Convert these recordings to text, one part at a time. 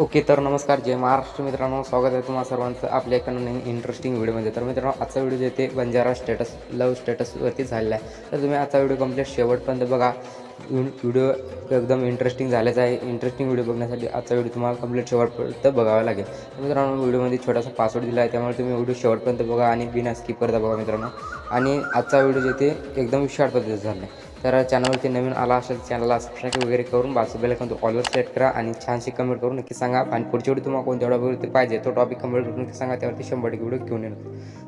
Okay तर नमस्कार जय महाराष्ट्र मित्रांनो. स्वागत आहे तुम्हाला सर्वांचं आपल्या एका नवीन इंटरेस्टिंग व्हिडिओमध्ये तर मित्रांनो आजचा व्हिडिओ जे ते बंजारा स्टेटस लव स्टेटसवरती झालेला आहे. तर तुम्ही आजचा व्हिडिओ कंप्लीट शेवटपर्यंत बघा. व्हिडिओ एकदम इंटरेस्टिंग झाल्याचा आहे. इंटरेस्टिंग व्हिडिओ बघण्यासाठी आजचा व्हिडिओ तुम्हाला कंप्लीट शेवटपर्यंत बघावा लागेल. तर मित्रांनो व्हिडिओमध्ये छोटासा पासवर्ड दिला आहे त्यामुळे तुम्ही व्हिडिओ शेवटपर्यंत बघा आणि बिना स्किप करता बघा मित्रांनो. आणि आजचा व्हिडिओ जे ते एकदम शॉर्ट पद्धतीचा झाला आहे. तर चॅनलवरती नवीन आला असेल चॅनलला सबस्क्राईब वगैरे करून बाजू बेलकन तो ऑलवर सेट करा आणि छानशी कमेंट करून नक्की सांगा. आणि पुढची व्हिडिओ तुम्हाला कोणत्या व्हिडिओवरती पाहिजे तो टॉपिक कमेंट करून नक्की सांगा. त्यावरती शंभर टक्के व्हिडिओ घेऊन येणार.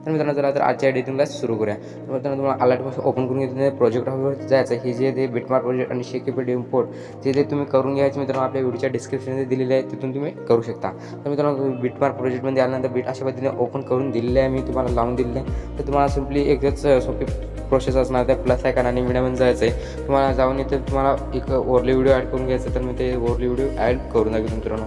तर मित्रांनो चला तर आजच्या एडिटिंगला सुरू करूया. तर मित्रांनो तुम्हाला अलर्टपासून ओपन करून घेतले प्रोजेक्ट हॉलवरती जायचं हे जे ते बिटमार्क प्रोजेक्ट आणि शेकेपेड इम्पोर्ट ते ते तुम्ही करून घ्यायचे मित्रांनो आपल्या व्हिडिओच्या डिस्क्रिप्शनमध्ये दिलेले आहे तिथून तुम्ही करू शकता. तर मित्रांनो तुम्ही बिटमार्क प्रोजेक्टमध्ये आल्यानंतर बीट अशा पद्धतीने ओपन करून दिलेले आहे. मी तुम्हाला लावून दिलेलं आहे. तर तुम्हाला सिम्पली एकच सोपी प्रोसेस असणार त्या प्लस आयकॉन आणि मीडियममध्ये जायचं आहे तुम्हाला जाऊन इथे तुम्हाला एक ओरली व्हिडिओ ॲड करून घ्यायचं तर मी ते ओरली व्हिडिओ ॲड करून दाखवतो मित्रांनो.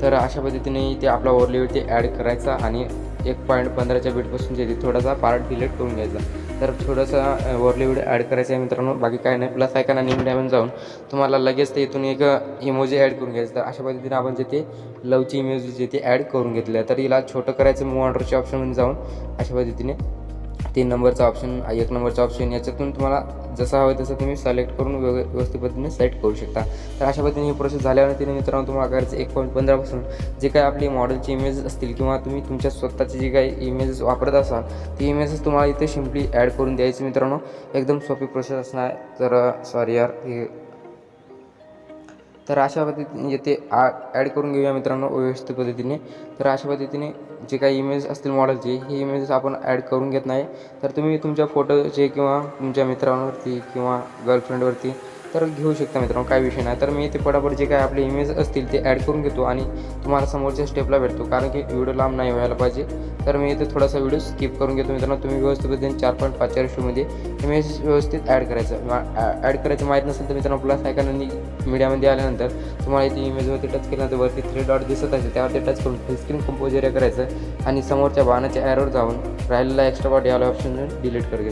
तर अशा पद्धतीने ते आपला ओरली व्हिडिओ ॲड करायचा आणि एक पॉईंट पंधराच्या बीटपासून जे थोडासा पार्ट डिलीट करून घ्यायचा. तर थोडंसं वरली व्हिडिओ ॲड करायचं आहे मित्रांनो. बाकी काय नाही प्लस आयकॉन आणि मीडियममध्ये जाऊन तुम्हाला लगेच ते इथून एक इमोजी ॲड करून घ्यायचं. तर अशा पद्धतीने आपण जे ते लवची इमोजी जे ते ॲड करून घेतल्या. तर हिला छोटं करायचं मूव ऑर्डरच्या ऑप्शनमध्ये जाऊन अशा पद्धतीने तीन नंबरचा ऑप्शन एक नंबरचा ऑप्शन याच्यातून तुम्हाला जसं हवं तसं तुम्ही सिलेक्ट करून व्यव व्यवस्थित पद्धतीने सेट करू शकता. तर अशा पद्धतीने ही प्रोसेस झाल्यावरती मित्रांनो तुम्हाला करायचं एक पॉईंट पंधरापासून जे काही आपली मॉडेलची इमेजेस असतील किंवा तुम्ही तुमच्या स्वतःची जी काही इमेजेस वापरत असाल ती इमेजेस तुम्हाला इथे सिम्पली ॲड करून द्यायची मित्रांनो. एकदम सोपी प्रोसेस असणार. तर सॉरी यार हे तर अशा पद्धतीने येथे आ ॲड करून घेऊया मित्रांनो व्यवस्थित पद्धतीने. तर अशा पद्धतीने जे काही इमेज असतील मॉडेलचे हे इमेजेस आपण ॲड करून घेत नाही. तर तुम्ही तुमच्या फोटोचे किंवा तुमच्या मित्रांवरती किंवा गर्लफ्रेंडवरती तर घेऊ शकता मित्रांनो काय विषय नाही. तर मी ते पटापट जे काय आपले इमेज असतील ते ॲड करून घेतो आणि तुम्हाला समोरच्या स्टेपला भेटतो. कारण की व्हिडिओ लांब नाही व्हायला पाहिजे. तर मी इथे थोडासा व्हिडिओ स्किप करून घेतो मित्रांनो. तुम्ही व्यवस्थित पद्धतीने चार पॉईंट पाचच्या रेशोमध्ये इमेज व्यवस्थित ॲड करायचं. ॲड करायचं माहीत नसेल तर मित्रांनो प्लस आयकॉन आणि मीडियामध्ये आल्यानंतर तुम्हाला इथे इमेजवरती टच केल्यानंतर वरती थ्री डॉट दिसत असेल त्यावरती टच करून फुल स्क्रीन कंपोज एरिया करायचं आणि समोरच्या बाणाच्या ॲरोवर जाऊन राहिलेला एक्स्ट्रा बॉडी याला ऑप्शन डिलीट कर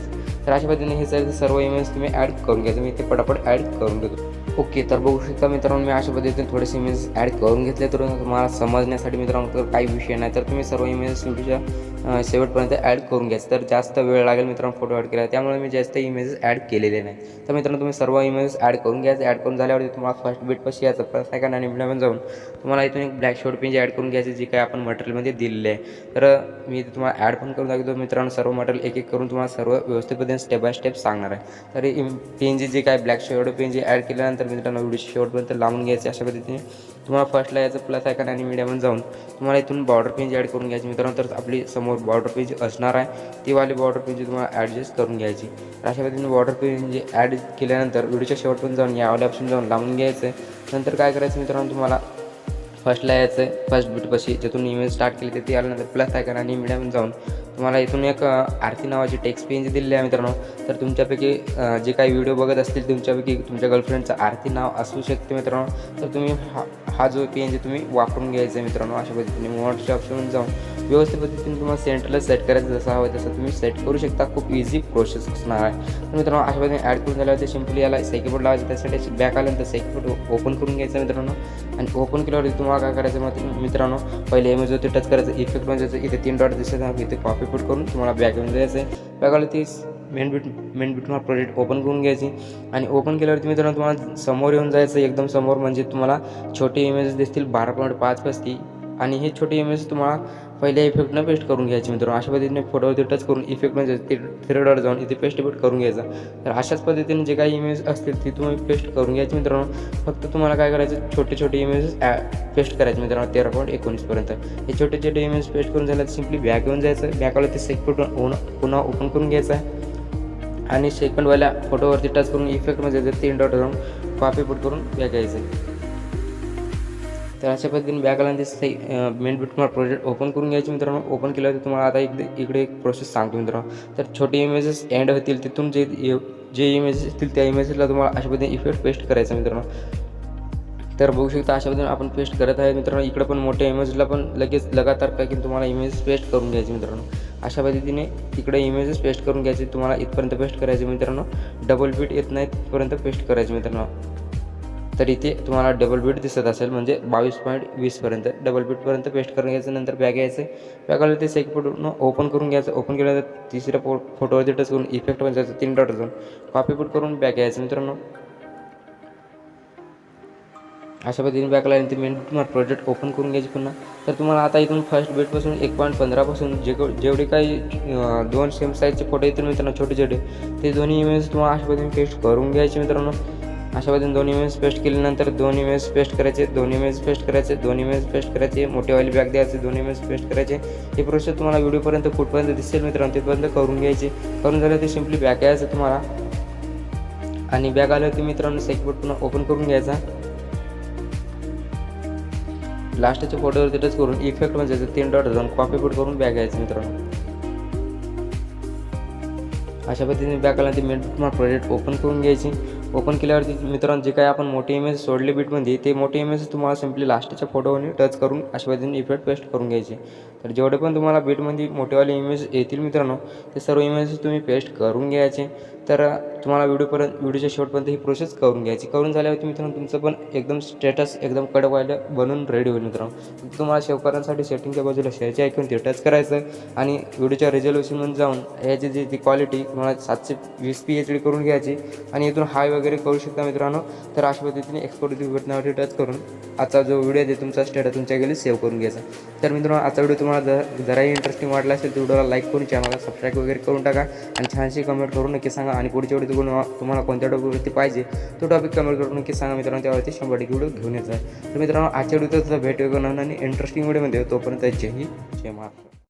तर अशा पद्धतीने हे सर्व इमेज तुम्ही ॲड करून घ्यायचं. मी ते पटापट ॲड करून घेतो ओके तर बघू शकता मित्रांनो मी अशा पद्धतीने थोडेसे इमेज ॲड करून घेतले. तर तुम्हाला समजण्यासाठी मित्रांनो तर काही विषय नाही. तर तुम्ही सर्व इमेजेस व्हिडिओच्या शेवटपर्यंत ॲड करून घ्यायचं तर जास्त वेळ लागेल मित्रांनो फोटो ॲड केला त्यामुळे मी जास्त इमेजेस ॲड केलेले नाही. तर मित्रांनो तुम्ही सर्व इमेजेस ॲड करून घ्यायचं ॲड करून झाल्यावरती तुम्हाला फर्स्ट बीट पशी यायचं फर्स्ट सेकंड आणि मिडियम जाऊन तुम्हाला इथून एक ब्लॅक शॉर्ट पेज ॲड करून घ्यायचे जे काय आपण मटेरियलमध्ये दिलेले आहे. तर मी तुम्हाला ॲड पण करून दाखवतो. मित्रांनो सर्व मटेरियल एक एक करून तुम्हाला सर्व व्यवस्थित पद्धतीने स्टेप बाय स्टेप सांगणार आहे. तर पेनचे जे काय ब्लॅक शॉर्ट पेन जे ॲड केल्यानंतर मित्रांनो व्हिडिओ शेवटपर्यंत लावून घ्यायचे अशा पद्धतीने. तुम्हाला फर्स्टला यायचं प्लस आयकन आणि मीडियामध्ये जाऊन तुम्हाला इथून बॉर्डर पेज ॲड करून घ्यायची. मित्रांनो तर आपली समोर बॉर्डर पेज असणार आहे. ती वाली बॉर्डर पेज तुम्हाला ॲडजस्ट करून घ्यायची. तर अशा पद्धतीने बॉर्डर पेज म्हणजे ॲड केल्यानंतर व्हिडिओच्या शेवटपर्यंत जाऊन यावाले ऑप्शन जाऊन लावून घ्यायचं नंतर काय करायचं मित्रांनो तुम्हाला फर्स्टला यायचं आहे. फर्स्ट बीटपाशी ज्यातून इमेज स्टार्ट केली तर ती आल्यानंतर प्लस आयकन आणि मीडियामध्ये जाऊन तुम्हाला इथून एक आरती नावाची टेक्स्ट पेन दिलेली आहे मित्रांनो. तर तुमच्यापैकी जे काही व्हिडिओ बघत असतील तुमच्यापैकी तुमच्या गर्लफ्रेंडचं आरती नाव असू शकते मित्रांनो. तर तुम्ही हा हा जो पेन तुम्ही वापरून घ्यायचा आहे मित्रांनो अशा पद्धतीने मोडच्या ऑप्शन जाऊन व्यवस्थित पद्धतीने तुम्हाला सेंटरला सेट करायचं जसं हवं तसं तुम्ही सेट करू शकता. खूप इझी प्रोसेस असणार आहे. तर मित्रांनो अशा पद्धतीने ॲड करून झाल्यावर ते सिम्पली याला सेकीबोर्ड लावायचं. त्यासाठी बॅक आल्यानंतर सेकीबोर्ड ओपन करून घ्यायचं मित्रांनो. आणि ओपन केल्यावर तुम्हाला काय करायचं मग मित्रांनो पहिले इमेजवरती टच करायचं. इफेक्ट म्हणजे इथे तीन डॉट दिसत इथे कॉपी पुट करून तुम्हाला बॅक येऊन जायचं आहे. बॅक आलं ती मेन बीट मेन बीट तुम्हाला प्रोजेक्ट ओपन करून घ्यायची. आणि ओपन केल्यावरती मित्रांनो तुम्हाला समोर येऊन जायचं एकदम समोर म्हणजे तुम्हाला छोटे इमेजेस दिसतील. बारा पॉईंट पाच पस्ती. आणि हे छोटे इमेज तुम्हाला पहिल्या इफेक्टनं पेस्ट करून घ्यायची मित्रांनो. अशा पद्धतीने फोटोवरती टच करून इफेक्ट म्हणजे ते थ्री डॉट जाऊन इथे पेस्ट पेस्ट करून घ्यायचा. तर अशाच पद्धतीने जे काही इमेज असतील ती तुम्ही पेस्ट करून घ्यायची मित्रांनो. फक्त तुम्हाला काय करायचं छोटे छोटे इमेजेस पेस्ट करायचे मित्रांनो तेरा पॉईंट एकोणीसपर्यंत हे छोटे छोटे इमेज पेस्ट करून झालं सिम्पली बॅक घेऊन जायचं. बॅकवाला ते सेकंड पुन्हा ओपन करून घ्यायचं. आणि सेकंडवाल्या फोटोवरती टच करून इफेक्ट म्हणजे तीन डॉट जाऊन कॉपी पुट करून बॅक घ्यायचं तर अशा पद्धतीने बॅक आल्यानंतर मेन बीट तुम्हाला प्रोजेक्ट ओपन करून घ्यायचे मित्रांनो. ओपन केल्यावर तुम्हाला आता इकडे इकडे एक प्रोसेस सांगतो मित्रांनो. तर छोटे इमेजेस एंड होतील तिथून जे जे इमेजेस असतील त्या इमेजेसला तुम्हाला अशा पद्धतीने इफेक्ट पेस्ट करायचा मित्रांनो. तर बघू शकता अशा पद्धतीने आपण पेस्ट करत आहे मित्रांनो. इकडे पण मोठ्या इमेजला पण लगेच लगातार काय की तुम्हाला इमेज पेस्ट करून घ्यायचे मित्रांनो. अशा पद्धतीने इकडे इमेजेस पेस्ट करून घ्यायचे तुम्हाला इथपर्यंत पेस्ट करायचे मित्रांनो. डबल बीट येत नाही तिथपर्यंत पेस्ट करायचे मित्रांनो. तर इथे तुम्हाला डबल बीट दिसत असेल. म्हणजे बावीस पॉईंट वीसपर्यंत डबल बीटपर्यंत पेस्ट करून घ्यायचं नंतर बॅग यायचं. बॅग आलं ते सेक फोटो ओपन करून घ्यायचं. ओपन केलं तर तिसऱ्या फो फोटोवरती टच करून इफेक्ट पण जायचं. तीन डॉट जाऊन. कॉपी पेट करून बॅग यायचं मित्रांनो. अशा पद्धतीने बॅकला ते मेन तुम्हाला प्रोजेक्ट ओपन करून घ्यायचे पुन्हा. तर तुम्हाला आता इथून फर्स्ट बेटपासून एक पॉईंट पंधरापासून जे जेवढे काही दोन सेम साईजचे फोटो येतील मित्रांनो छोटे छोटे ते दोन्ही इमेज तुम्हाला अशा पद्धतीने पेस्ट करून घ्यायचे मित्रांनो. अशा पद्धतीने दोन इमेज पेस्ट केल्यानंतर दोन इमेज पेस्ट करायचे दोन इमेज पेस्ट करायचे दोन इमेज पेस्ट करायचे मोठेवाली बॅग द्यायचे दोन इमेज पेस्ट करायचे. हे प्रोसेस तुम्हाला व्हिडिओपर्यंत कुठपर्यंत दिसेल मित्रांनो तिथपर्यंत करून घ्यायचे. करून झालं ते सिम्पली बॅग यायचं तुम्हाला. आणि बॅग आलं ते मित्रांनो सेकबोर्ड पुन्हा ओपन करून घ्यायचा. लास्टच्या फोटोवरती टच करून इफेक्ट म्हणजे तीन डॉट जाऊन कॉपी पेट करून बॅग घ्यायचं मित्रांनो. अशा पद्धतीने बॅग आला मेन तुम्हाला प्रोजेक्ट ओपन करून घ्यायची. ओपन केल्यावरती मित्रांनो जे काही आपण मोठे इमेज सोडले बीटमध्ये ते मोठे इमेज तुम्हाला सिम्पली लास्टच्या फोटोवरती टच करून अशा पद्धतीने इफेक्ट पेस्ट करून घ्यायचे. तर जेवढे पण तुम्हाला बीटमध्ये मोठेवाले इमेज येतील मित्रांनो ते सर्व इमेज तुम्ही पेस्ट करून घ्यायचे. तर तुम्हाला व्हिडिओपर्यंत व्हिडिओच्या शेवटपर्यंत ही प्रोसेस करून घ्यायची. करून झाल्यावरती मित्रांनो तुमचं पण एकदम स्टेटस एकदम कडक व्हायला बनून रेडी होईल मित्रांनो. तुम्हाला सेव्ह करण्यासाठी सेटिंगच्या बाजूला शेअरचे ऐकून ते टच करायचं आणि व्हिडिओच्या रेझोल्युशनमध्ये जाऊन ह्याची जी ती क्वालिटी तुम्हाला सातशे वीस पी एच डी करून घ्यायची आणि इथून हाय वगैरे वगैरे करू शकता मित्रांनो. तर अशा पद्धतीने एक्सपोर्ट बटनावरती टच करून आजचा जो व्हिडिओ आहे तुमचा स्टेटस तुमच्या गेली सेव्ह करून घ्यायचा. तर मित्रांनो आजचा व्हिडिओ तुम्हाला जर जराही इंटरेस्टिंग वाटला असेल तर व्हिडिओला लाईक करून चॅनलला सबस्क्राईब वगैरे करून टाका. आणि छानशी कमेंट करून नक्की सांगा. आणि पुढच्या व्हिडिओ तुम्हाला तुम्हाला कोणत्या टॉपिकवरती पाहिजे तो टॉपिक कमेंट करून नक्की सांगा मित्रांनो. त्यावरती शंभर टक्के व्हिडिओ घेऊन येत आहे तर मित्रांनो आजच्या व्हिडिओचा भेट वेगळं आणि इंटरेस्टिंग व्हिडिओमध्ये तोपर्यंत जय हिंद जय महाराष्ट्र.